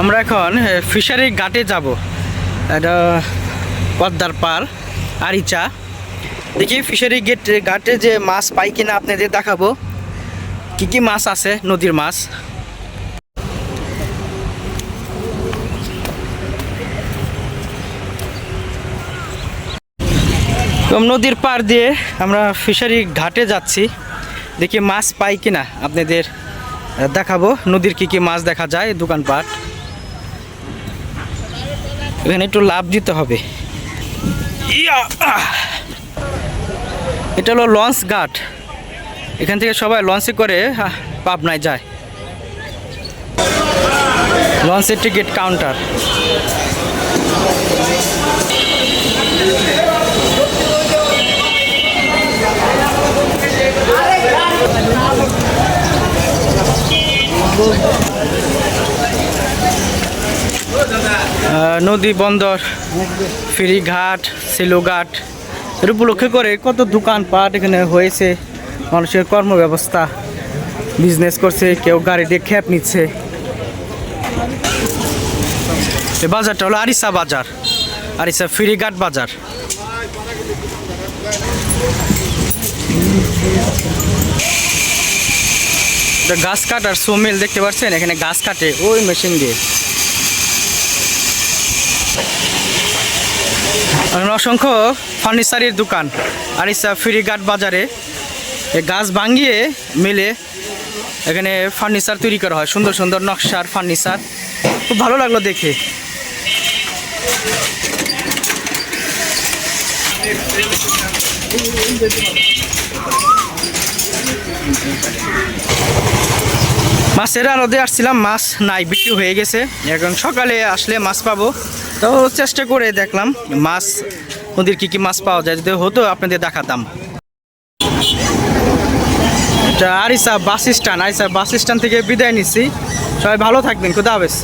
আমরা এখন ফিশারি ঘাটে যাব। এটা পদ্মার পার আরিচা। দেখি ফিশারি গেট ঘাটে যে মাছ পাই কিনা আপনাদের দেখাবো। কি কি মাছ আছে, নদীর মাছ? নদীর পার দিয়ে আমরা ফিশারি ঘাটে যাচ্ছি। দেখি মাছ পাই কিনা আপনাদের দেখাবো। নদীর কি কি মাছ দেখা যায়, দোকানপাট। এখানে একটু লাভ দিতে হবে। এটা হলো লঞ্চ ঘাট। এখান থেকে সবাই লঞ্চে করে পাবনায় যায়। লঞ্চের টিকিট কাউন্টার। নদী বন্দর, ফেরিঘাট, সেলুঘাট, এর উপলক্ষে করে কত দোকানপাট এখানে হয়েছে, মানুষের কর্মব্যবস্থা বিজনেস করছে, কেউ গাড়ি দিয়ে খ্যাপ নিচ্ছে। বাজারটা হলো আরিসা বাজার, আরিসা ফেরিঘাট বাজার। গাছ কাটার সোমিল দেখতে পাচ্ছেন? এখানে গাছ কাটে, ওই মেশিন দিয়ে। অসংখ্য ফার্নিচারের দোকান। আর আরিসা ফেরিঘাট বাজারে গাছ ভাঙিয়ে মিলে এখানে ফার্নিচার তৈরি করা হয়। সুন্দর সুন্দর নকশার ফার্নিচার। খুব ভালো লাগল দেখে। মাছের আড়দে আসছিলাম, মাছ নাই, বিক্রি হয়ে গেছে। এখন সকালে আসলে মাছ পাবো। তো চেষ্টা করে দেখলাম, মাছ, নদীর কী কী মাছ পাওয়া যায়, যদি হতো আপনাদের দেখাতাম। Aricha bus stand, Aricha bus stand থেকে বিদায় নিচ্ছি। সবাই ভালো থাকবেন, খুদা হাফেজ।